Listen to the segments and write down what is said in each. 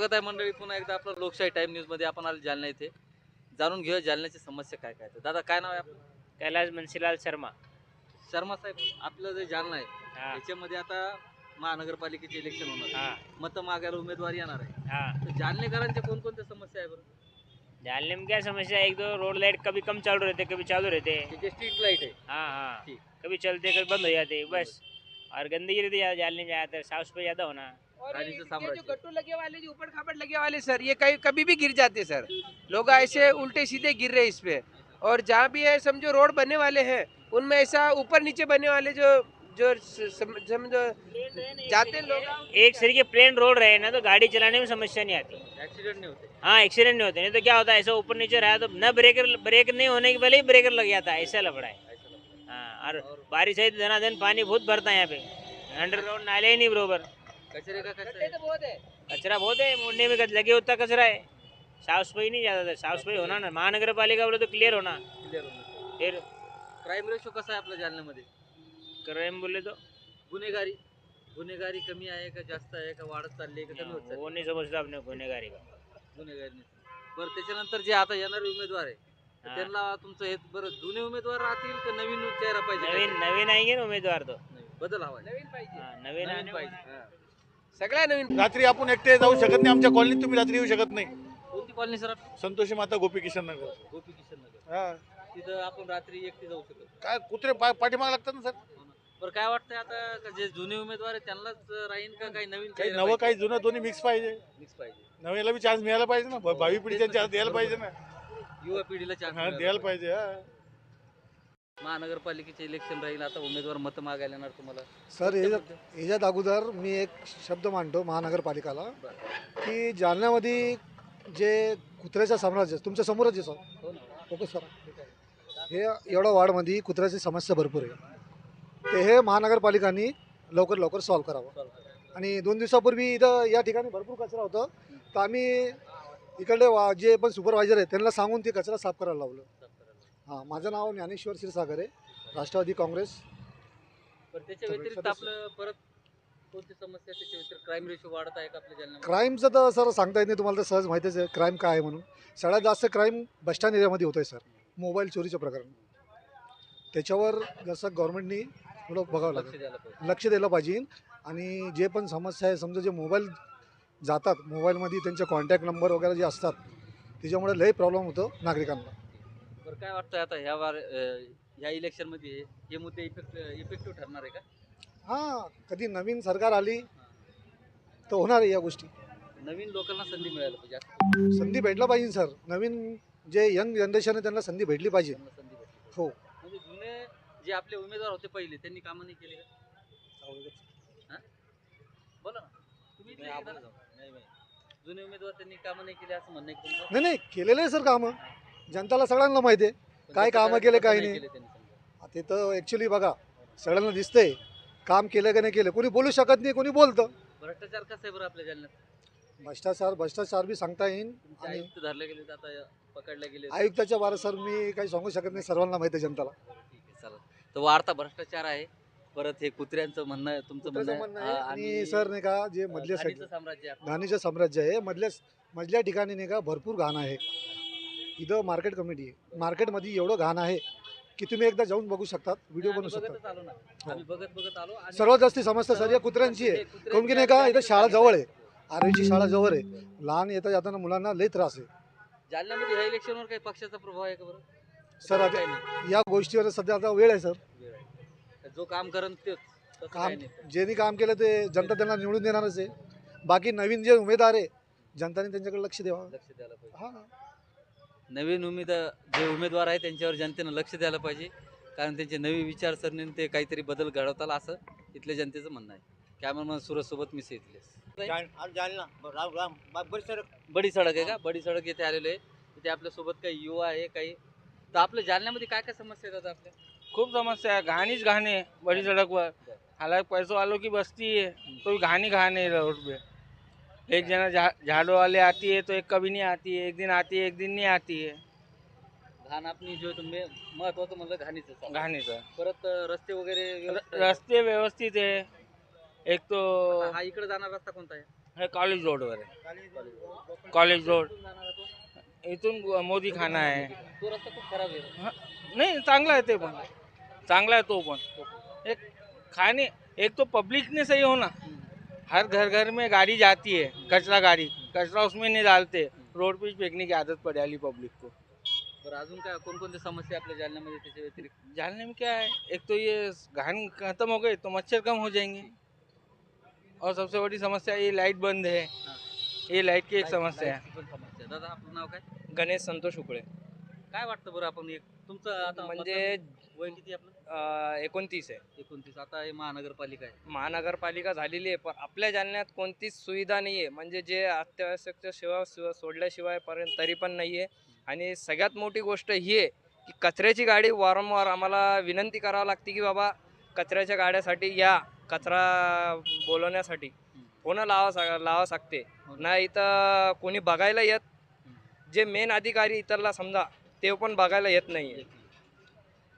स्वागत आहे मंडळी. पुन्हा एकदा आपलं लोकशाही टाइम न्यूजमध्ये आपण आलो जालना इथे. जाणून घेऊया जालन्याची समस्या काय काय. दादा काय नाव आहे आपलं? कैलाश बंसीलाल शर्मा. शर्मा साहेब आपलं जे जालना आहे हा. त्याच्यामध्ये आता महानगरपालिकेचे इलेक्शन होणार आहे. हाँ मत मागायला उमेदवार येणार आहे हाँ. तर जालनेकरांच्या कोणकोणत्या समस्या आहे बरं? जालने में क्या समस्या है एक दो रोड लाइट कभी कम चालू रहते कभी चालू रहते. स्ट्रीट लाइट आहे. हाँ हाँ. ठीक। कभी चलते कभी बंद हो जाते बस. और गंदगी रहती है जालने में ज्यादातर साफ सफाई ज्यादा होना. और ये- ये जो गट्टू लगे वाले जो ऊपर खापड़ लगे वाले सर ये कहीं कभी भी गिर जाते सर। लोग ऐसे उल्टे सीधे गिर रहे इस पे। और जहाँ भी है समझो रोड बनने वाले हैं उनमें ऐसा ऊपर नीचे बनने वाले जो जो समझो जाते लोग। एक तरीके प्लेन रोड रहे ना तो गाड़ी चलाने में समस्या नहीं आती। ऍक्सिडेंट नहीं होते। हाँ एक्सीडेंट नहीं होते नहीं तो क्या होता है ऐसा ऊपर नीचे रहा तो न ब्रेकर ब्रेक नहीं होने के पहले ही ब्रेकर लग जाता है ऐसा लफड़ा है। हाँ और है। और बारिश है तो धनाधन पानी बहुत भरता है यहाँ पे। अंडरग्राउंड नाले ही नहीं बरोबर। कचरे का कचरा? गड्ढे तो बहुत है। कचरा बहुत है मुड़ने में लगे उतना कचरा है। साफ सफाई नहीं ज्यादा साफ सफाई होना ना। महानगर पालिका बोले तो क्लियर होना। क्लिअर होणार फिर? क्राईम रेशो कसा आहे आपल्या जालन्यामध्ये? क्राइम बोले तो? गुन्हेगारी? गुन्हेगारी कमी आहे का जास्त आहे का वाढत चालली आहे का कमी होत चालली वो नहीं समझता अपने गुनेगारी का? गुन्हेगारी बरं त्याच्यानंतर जे आता येणारे उमेदवार आहे तर हाँ, त्यांना तुमचं हे बरं जुने उमेदवार राहतील का नवीन चेहरा पाहिजे? नवीन नवीन आएंगे ना उम्मीदवार तो? नवीन. बदल हवा नवीन पाहिजे. हाँ, नवीन नवीन आने पाहिजे हा. सगळ्या नवीन रात्री आपण एकटे जाऊ शकत नाही आमच्या कॉलनीत तुम्ही रात्री येऊ शकत नाही. कोणती कॉलनी सर? संतोषी माता गोपी किशन नगर. गोपी किशन नगर. हा. तिथं आपण रात्री एकटी जाऊ शकत काय कुत्रे पा- पाठीमागे लागतात ना सर? हो. बरं काय वाटतंय आता का जे जुने उमेदवार आहे त्यांनाच राहील का काही नवीन काही नवं काही? जुनं दोन्ही मिक्स पाहिजे. मिक्स पाहिजे. नव्याला बी चान्स मिळायला पाहिजे ना. भ- भावी पिढीच्या तेच चान्स द्यायला पाहिजे ना. युवा पिढीला हा चान्स द्यायला पाहिजे हा. महानगरपालिकेचे इलेक्शन राहील आता उमेदवार मत मागायला येणार तुम्हाला? सर याच्यात अगोदर मी एक शब्द मांडतो महानगरपालिकाला. की जालन्यामध्ये जे कुत्र्याचं साम्राज्य तुमच्या समोरच आहे सर. हो ना. ओके सर हे एवढ्या वार्डमध्ये कुत्र्याची समस्या भरपूर आहे. ते हे महानगरपालिकांनी लवकर लवकर सॉल्व्ह करावं. आणि दोन दिवसापूर्वी इथं या ठिकाणी भरपूर कचरा होतं. तर आम्ही इकडले वा जे पण सुपरवायझर आहेत त्यांना सांगून ते कचरा साफ करायला लावलं. हां माझं नाव ज्ञानेश्वर क्षीरसागर आहे राष्ट्रवादी काँग्रेस. बरं त्याच्या सगळे व्यतिरिक्त सदस्य. आपलं परत कोणती समस्या त्याच्या व्यतिरिक्त क्राईम रेशो वाढत आहे का आपल्या जालन्यामध्ये? क्राईमचं तर सर सांगता येत नाही तुम्हाला तर सहज माहितीच आहे क्राईम काय आहे म्हणून. सगळ्यात जास्त क्राईम बसस्टँड एरियामध्ये होतं आहे सर. मोबाईल चोरीचं प्रकरण. त्याच्यावर जसं गव्हर्नमेंटनी थोडं बघावं लक्ष लागेल. द्यायला पाहिजे. लक्ष द्यायला पाहिजे. आणि जे पण समस्या आहे समजा जे मोबाईल जातात मोबाईलमध्ये त्यांचे कॉन्टॅक्ट नंबर वगैरे जे असतात त्याच्यामुळे लई प्रॉब्लेम होतो नागरिकांना. बरं काय वाटतंय आता ह्या वार ह्या इलेक्शनमध्ये हे मुद्दे इफेक्ट इफेक्टिव्ह ठरणार आहे का? हां कधी नवीन सरकार आली तर होणार आहे या गोष्टी. नवीन लोकांना संधी मिळायला पाहिजे असं संधी भेटला पाहिजे सर. नवीन जे यंग जनरेशन आहे त्यांना संधी भेटली पाहिजे. त्यांना संधी भेटली हो. म्हणजे जुने जे आपले उमेदवार होते पहिले त्यांनी कामं नाही केली का? बोला ना. तुम्ही इथले. जुने उमेदवार त्यांनी कामं नाही केली असं म्हणणं आहे का तुमचं? नाही नाही केलेलं आहे सर कामं. जनताला सगळ्यांना माहिती आहे. काय कामं केले, काही नाही. ते तर ॲक्च्युली बघा सगळ्यांना दिसतंय काम केलं का नाही केलं. कोणी बोलू शकत नाही कोणी बोलतं. भ्रष्टाचार कसं आहे बरं आपल्या जालन्यात? भ्ष्टाचार भ्ष्टाचार बी सांगता येईल तुमचे आणि आयुक्त धरले गेले आता पकडले गेले आयुक्ताच्या बारे सर मी काही सांगू शकत नाही सर्वांना माहिती आहे जनताला. ठीक आहे चला. तर वाढता भ्रष्टाचार आहे. परत हे कुत्र्यांचं म्हणणं आहे तुमचं त्याचं म्हणणं आहे. आणि सर नाही का जे अं, मधल्या घाणीचं साईड साम्राज्य आहे आपलं. घाणीचं साम्राज्य आहे. मधल्या मधल्या ठिकाणी नाही का भरपूर घाण आहे. इथं मार्केट कमिटी आहे. मार्केटमध्ये एवढं घाण आहे की तुम्ही एकदा जाऊन बघू शकतात व्हिडिओ बनवू ना. हो. सर्वात जास्त समस्या सर या कुत्र्यांची आहे. काऊन की नाही का इथं शाळा जवळ आहे. आरोग्यची शाळा जवळ आहे. लहान येता जाताना मुलांना लई त्रास आहे. जालन्यामध्ये ह्या इलेक्शनवर काही पक्षाचा प्रभाव आहे का बरं? सर आता. या गोष्टीवर सध्या आता वेळ आहे सर. जो काम तेच. तसं काम काही नाही. ज्यांनी काम केलं ते जनता त्यांना निवडून देणारच आहे. बाकी नवीन जे उमेदवार आहे जनताने त्यांच्याकडे लक्ष द्यावं. लक्ष द्यायला पाहिजे. हा. नवीन उमेद जे उमेदवार आहे त्यांच्यावर जनतेनं लक्ष द्यायला पाहिजे. कारण त्यांचे नवी विचारसरणीने ते काहीतरी बदल घडवताल असं इथल्या जनतेचं म्हणणं आहे. कॅमेरामन सुरज सोबत मी इथले जालना राम. राम बरी सर बडी सडक आहे का? बडी सडक येथे आलेलो आहे. तिथे आपल्यासोबत काही युवा आहे काही तर आपल्या जालन्यामध्ये काय काय समस्या येतात आपल्या? खूप समस्या है घानीच घाने है बड़ी सड़क पर हालांकि पैसों वालों की बस्ती है तो भी घानी घाने है रोड पे एक जना झाड़ू वाले आती है तो एक कभी नहीं आती है एक दिन आती है एक दिन नहीं आती है। घाण आपली जो तुम्ही महत्वाचं म्हणलं घाणीचं. घानीचं परत रस्ते वगैरे र- आहे? रस्ते व्यवस्थित है। एक तो हा इकडे जाणारा रस्ता कोणता आहे? हे कॉलेज रोडवर आहे कॉलेज रोड? कुठून जाणार आहे तो? इथून मोदी खाना आहे तो रस्ता खूप खराब आहे. नाही चांगला आहे ते पण। चांगला आहे तो पण। एक खाने एक तो पब्लिक ने सही हो ना। हर घर घर में गाड़ी जाती है कचरा गाड़ी। कचरा उसमें नहीं डालते। रोड पे फेंकने की आदत पड़ डाली पब्लिक को। बरं अजून काय कोणकोणत्या समस्या आपल्या जालन्यामध्ये त्याच्या व्यतिरिक्त? जानने में क्या है? एक तो ये घान खत्म हो गई तो मच्छर कम हो जाएँगे। और सबसे बड़ी समस्या ये लाइट बंद है। ये लाइट की एक समस्या है। समस्या। दादा आपलं नाव काय? गणेश संतोष उकळे। काय वाटतं बरं आपण एक? तुमचं आता म्हणजे वय किती आपलं? एकोणतीस आहे. एकोणतीस. आता हे महानगरपालिका आहे. महानगरपालिका झालेली आहे पण आपल्या जालन्यात कोणतीच सुविधा नाही आहे म्हणजे जे अत्यावश्यक सेवा सु- सोडल्याशिवाय पर्यंत तरी पण नाही आहे आणि सगळ्यात मोठी गोष्ट ही आहे की कचऱ्याची गाडी वारंवार आम्हाला विनंती करावी लागते की बाबा कचऱ्याच्या गाड्यासाठी या कचरा बोलवण्यासाठी. फोन लावा सा लावा लागते ना. इथं कोणी बघायला येत. जे मेन अधिकारी इतरला समजा ते पण बघायला येत नाही. आहे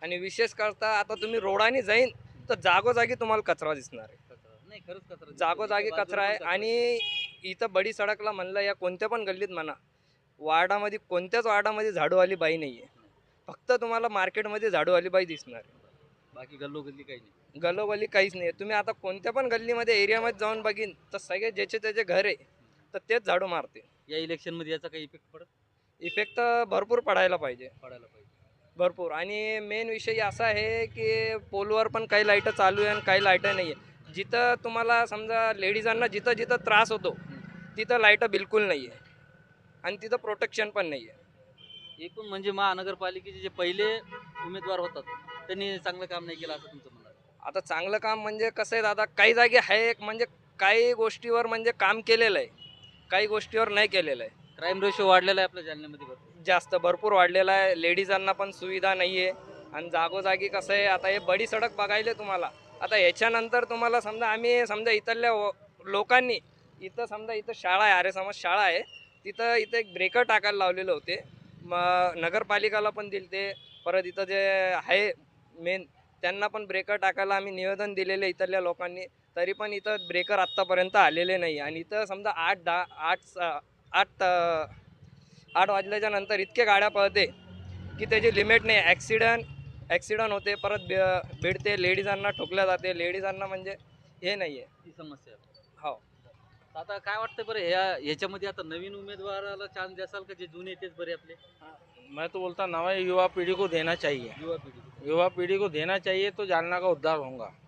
आणि विशेष करता आता तुम्ही रोडाने जाईन तर जागोजागी तुम्हाला कचरा दिसणार आहे. नाही खरंच कचरा. जागोजागी कचरा आहे आणि इथं बडी सडकला म्हणलं या कोणत्या पण गल्लीत म्हणा वार्डामध्ये कोणत्याच वार्डामध्ये झाडूवाली बाई नाही आहे फक्त तुम्हाला मार्केटमध्ये झाडूवाली बाई दिसणार आहे. बाकी गल्लोगल्ली काही नाही. गल्लोगल्ली काहीच नाही. तुम्ही आता कोणत्या पण गल्लीमध्ये एरियामध्ये जाऊन बघीन तर सगळे ज्याचे त्याचे घर आहे तर तेच झाडू मारते या इलेक्शनमध्ये याचा काही इफेक्ट पडत? इफेक्ट तर भरपूर पडायला पाहिजे. पडायला पाहिजे. भरपूर. आणि मेन विषय असा आहे की पोलवर पण काही लाईटं चालू आहे आणि काही लाईटं नाही आहे जिथं तुम्हाला समजा लेडीजांना जिथं जिथं त्रास होतो तिथं लाईटं बिलकुल नाही आहे आणि तिथं प्रोटेक्शन पण नाही आहे एकूण म्हणजे महानगरपालिकेचे जे पहिले उमेदवार होतात त्यांनी चांगलं काम नाही केलं असं तुमचं म्हणणं. आता चांगलं काम म्हणजे कसं आहे दादा काही जागी आहे एक म्हणजे काही गोष्टीवर म्हणजे काम केलेलं आहे. काही गोष्टीवर नाही केलेलं आहे. क्राईम रेशो वाढलेला आहे आपल्या जालन्यामध्ये भरपूर. जास्त भरपूर वाढलेला आहे. लेडीजांना पण सुविधा नाही आहे आणि जागोजागी कसं आहे आता हे बडी सडक बघायले तुम्हाला. आता ह्याच्यानंतर तुम्हाला समजा आम्ही समजा इथल्या लोकांनी इथं समजा इथं शाळा आहे अरे समज शाळा आहे. तिथं इथं एक ब्रेकर टाकायला लावलेले होते. मग नगरपालिकाला पण दिले ते परत इथं जे आहे मेन त्यांना पण ब्रेकर टाकायला आम्ही निवेदन दिलेले इथल्या लोकांनी. तरी पण इथं ब्रेकर आत्तापर्यंत आलेले नाही. आणि इथं समजा आठ दहा आठ स- आठ आठ वाजल्याच्या नंतर इतके गाड्या पळते की त्याची लिमिट नाही. ॲक्सिडंट ॲक्सिडंट होते परत बे- भिडते लेडीजांना ठोकल्या जाते. लेडीजांना म्हणजे हे नाही आहे ही समस्या. हो. आता काय वाटतं बरं ह्या ह्याच्यामध्ये आता नवीन उमेदवाराला चान्स द्याल का? जे जुने तेच बरे आपले. मैं तो बोलता नवा युवा पीढ़ी को देना चाहिए। युवा पिढी. युवा पीढ़ी को देना चाहिए तो जालना का उद्धार होगा हो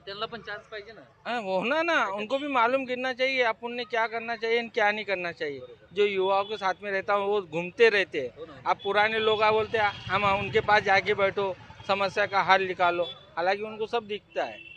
त्यांना पण चान्स पाहिजे ना. हाँ, वो होना ना. उनको भी मालूम गिरना चाहिए। आप ने क्या करना चाहिए और क्या नहीं करना चाहिए। जो युवाओं के साथ में रहता हूँ वो घूमते रहते हैं। हो अब पुराने लोग आ बोलते हैं हम उनके पास जाके बैठो समस्या का हल निकालो। हालाँकि उनको सब दिखता है।